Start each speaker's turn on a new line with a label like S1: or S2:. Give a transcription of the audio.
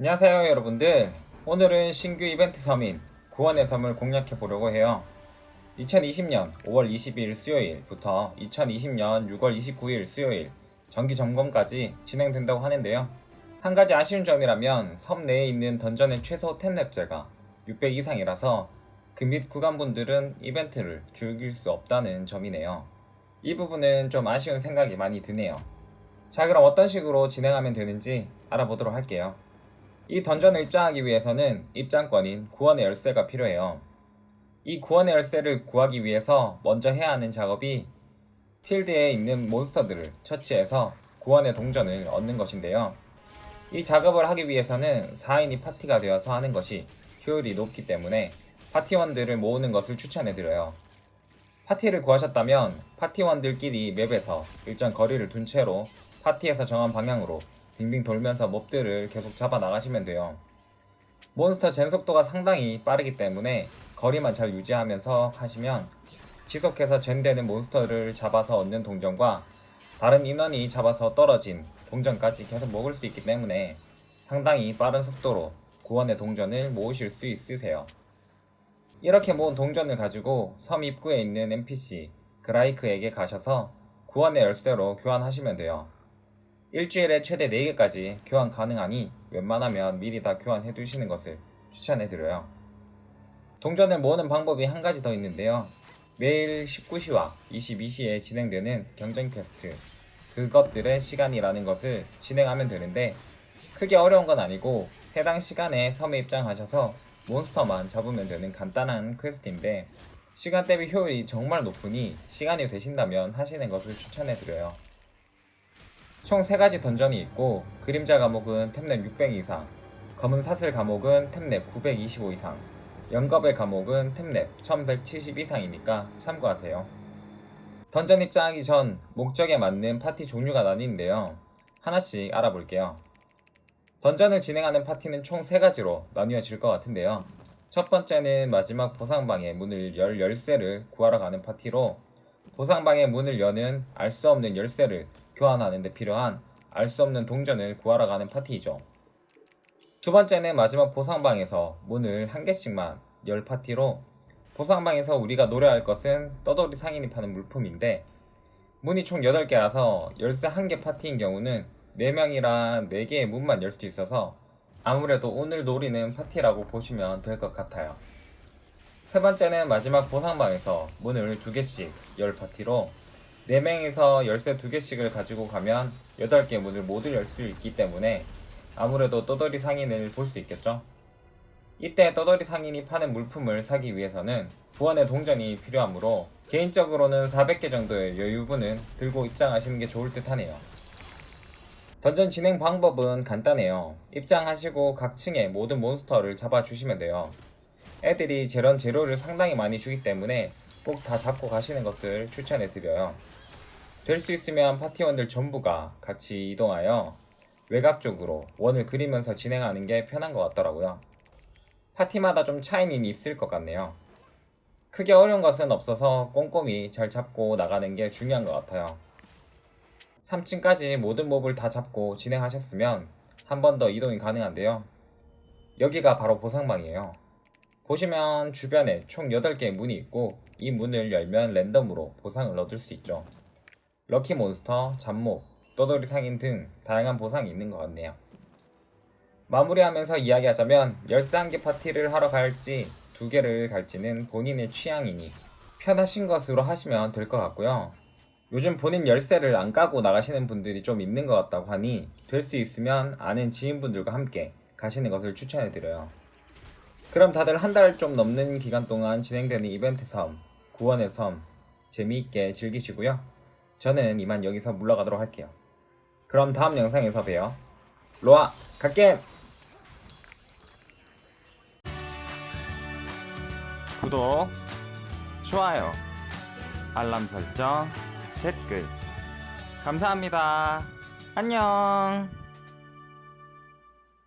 S1: 안녕하세요 여러분들. 오늘은 신규 이벤트 섬인 구원의 섬을 공략해 보려고 해요. 2020년 5월 22일 수요일부터 2020년 6월 29일 수요일 정기 점검까지 진행된다고 하는데요. 한 가지 아쉬운 점이라면 섬 내에 있는 던전의 최소 10렙제가 600 이상이라서 그밑 구간분들은 이벤트를 즐길 수 없다는 점이네요. 이 부분은 좀 아쉬운 생각이 많이 드네요. 자 그럼 어떤 식으로 진행하면 되는지 알아보도록 할게요 이 던전을 입장하기 위해서는 입장권인 구원의 열쇠가 필요해요. 이 구원의 열쇠를 구하기 위해서 먼저 해야 하는 작업이 필드에 있는 몬스터들을 처치해서 구원의 동전을 얻는 것인데요. 이 작업을 하기 위해서는 4인이 파티가 되어서 하는 것이 효율이 높기 때문에 파티원들을 모으는 것을 추천해드려요. 파티를 구하셨다면 파티원들끼리 맵에서 일정 거리를 둔 채로 파티에서 정한 방향으로 빙빙 돌면서 몹들을 계속 잡아 나가시면 돼요. 몬스터 젠속도가 상당히 빠르기 때문에 거리만 잘 유지하면서 하시면 지속해서 젠되는 몬스터를 잡아서 얻는 동전과 다른 인원이 잡아서 떨어진 동전까지 계속 먹을 수 있기 때문에 상당히 빠른 속도로 구원의 동전을 모으실 수 있으세요. 이렇게 모은 동전을 가지고 섬 입구에 있는 NPC 그라이크에게 가셔서 구원의 열쇠로 교환하시면 돼요. 일주일에 최대 4개까지 교환 가능하니 웬만하면 미리 다 교환해 두시는 것을 추천해 드려요. 동전을 모으는 방법이 한 가지 더 있는데요. 매일 19시와 22시에 진행되는 경쟁 퀘스트 그것들의 시간이라는 것을 진행하면 되는데 크게 어려운 건 아니고 해당 시간에 섬에 입장하셔서 몬스터만 잡으면 되는 간단한 퀘스트인데 시간 대비 효율이 정말 높으니 시간이 되신다면 하시는 것을 추천해 드려요. 총 3가지 던전이 있고 그림자 감옥은 템랩 600 이상, 검은 사슬 감옥은 템랩 925 이상, 영겁의 감옥은 템랩 1170 이상이니까 참고하세요. 던전 입장하기 전 목적에 맞는 파티 종류가 나뉘는데요. 하나씩 알아볼게요. 던전을 진행하는 파티는 총 3가지로 나뉘어질 것 같은데요. 첫 번째는 마지막 보상방의 문을 열 열쇠를 구하러 가는 파티로 보상방의 문을 여는 알 수 없는 열쇠를 교환하는 데 필요한 알 수 없는 동전을 구하러 가는 파티이죠. 두 번째는 마지막 보상방에서 문을 한 개씩만 열 파티로 보상방에서 우리가 노려할 것은 떠돌이 상인이 파는 물품인데 문이 총 8개라서 열쇠 한개 파티인 경우는 4명이라 4개의 문만 열 수 있어서 아무래도 오늘 노리는 파티라고 보시면 될 것 같아요. 세 번째는 마지막 보상방에서 문을 두 개씩 열 파티로 4명이서 열쇠 두 개씩을 가지고 가면 8개 문을 모두 열 수 있기 때문에 아무래도 떠돌이 상인을 볼 수 있겠죠. 이때 떠돌이 상인이 파는 물품을 사기 위해서는 구원의 동전이 필요하므로 개인적으로는 400개 정도의 여유분은 들고 입장하시는 게 좋을 듯 하네요. 던전 진행 방법은 간단해요. 입장하시고 각 층의 모든 몬스터를 잡아주시면 돼요. 애들이 재련 재료를 상당히 많이 주기 때문에 꼭 다 잡고 가시는 것을 추천해 드려요. 될 수 있으면 파티원들 전부가 같이 이동하여 외곽 쪽으로 원을 그리면서 진행하는 게 편한 것 같더라고요. 파티마다 좀 차이는 있을 것 같네요. 크게 어려운 것은 없어서 꼼꼼히 잘 잡고 나가는 게 중요한 것 같아요. 3층까지 모든 몹을 다 잡고 진행하셨으면 한 번 더 이동이 가능한데요. 여기가 바로 보상방이에요. 보시면 주변에 총 8개의 문이 있고 이 문을 열면 랜덤으로 보상을 얻을 수 있죠. 럭키 몬스터, 잡목, 떠돌이 상인 등 다양한 보상이 있는 것 같네요. 마무리하면서 이야기하자면 13개 파티를 하러 갈지 두 개를 갈지는 본인의 취향이니 편하신 것으로 하시면 될 것 같고요. 요즘 본인 열쇠를 안 까고 나가시는 분들이 좀 있는 것 같다고 하니 될 수 있으면 아는 지인분들과 함께 가시는 것을 추천해 드려요. 그럼 다들 한 달 좀 넘는 기간 동안 진행되는 이벤트 섬, 구원의 섬 재미있게 즐기시고요. 저는 이만 여기서 물러가도록 할게요. 그럼 다음 영상에서 봬요. 로아, 갈게!
S2: 구독, 좋아요, 알람 설정, 댓글. 감사합니다. 안녕.